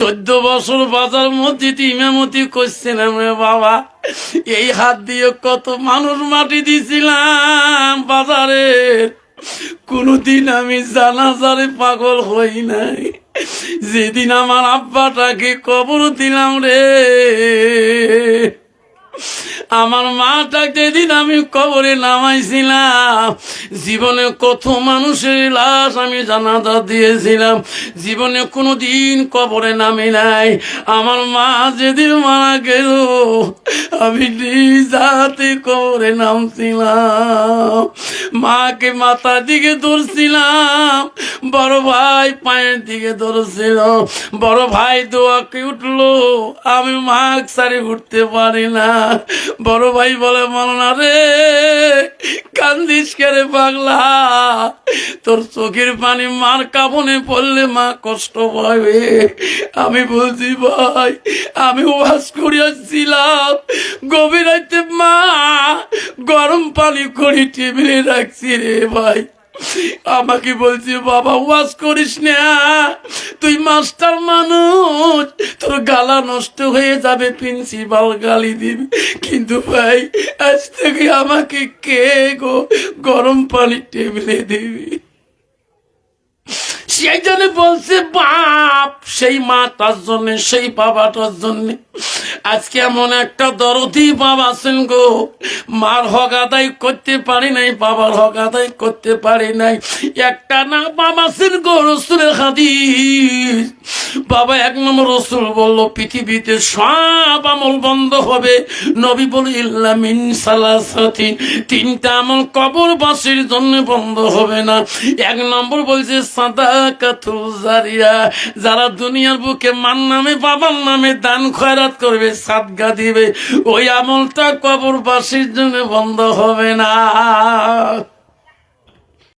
চোদ্দ বছর বাজার মধ্যে ইমামতি করছিলাম রে বাবা। এই হাত দিয়ে কত মানুষ মাটি দিছিলাম বাজারে কোনদিন আমি জানাজারে পাগল হই নাই। যেদিন আমার আব্বাটাকে কবর দিলাম রে। আমার মাটা যেদিন আমি কবরে নামাইছিলাম। জীবনে কত মানুষের লাশ আমি জানাজা দিয়েছিলাম। জীবনে কোনো দিন কবরে নামি নাই। আমার মা যেদিন মারা গেল, আমি নিজ হাতে কবরে নামছিলাম। মাকে মাথা দিকে ধরছিলাম। বড় ভাই পায়ের দিকে ধরছিল। বড় ভাই দোয়াকে উঠল? আমি মাক সারি উঠতে পারি না। বড় ভাই বলে, মলনা রে, কান্দিস কেরে পাগলা? তোর চোখের পানি মার কাপনে পড়লে মা কষ্ট পাবে। আমি বলছি, ভাই, আমি ওয়াজ করিয়াছিলাম। গভীর মা গরম পানি করে টেবিলে রাখছি রে ভাই। আমাকে বলছি, বাবা, ওয়াজ করিস না। তুই মাস্টার মানুষ। তোর গালা নষ্ট হয়ে যাবে প্রিন্সিপাল গালি দিবি। কিন্তু ভাই, আজ থেকে আমাকে কে গো গরম পানি টেবিলে দিবি? সেই জন্য বলছে, বাপ, সেই মা তার জন্যে, সেই বাবাটার জন্যে। আজকে এমন একটা দরদি বাবা আছেন গো। মার হক আদায় করতে পারি নাই, বাবার হক আদায় করতে পারি নাই। একটা না বাবা আছেন গো রসুলের হাদিস। বাবা এক নম্বর রসুল বলল, পৃথিবীতে সব আমল বন্ধ হবে। নবী বলে ইল্লামিন তিনটা আমল কবরবাসীর জন্য বন্ধ হবে না। এক নম্বর বলছে সাদা কাতুল জারিয়া। যারা দুনিয়ার বুকে মান নামে, বাবার নামে দান খয়রাত করবে, সাদগা দিবে, ওই আমলটা কবরবাসীর জন্য বন্ধ হবে না।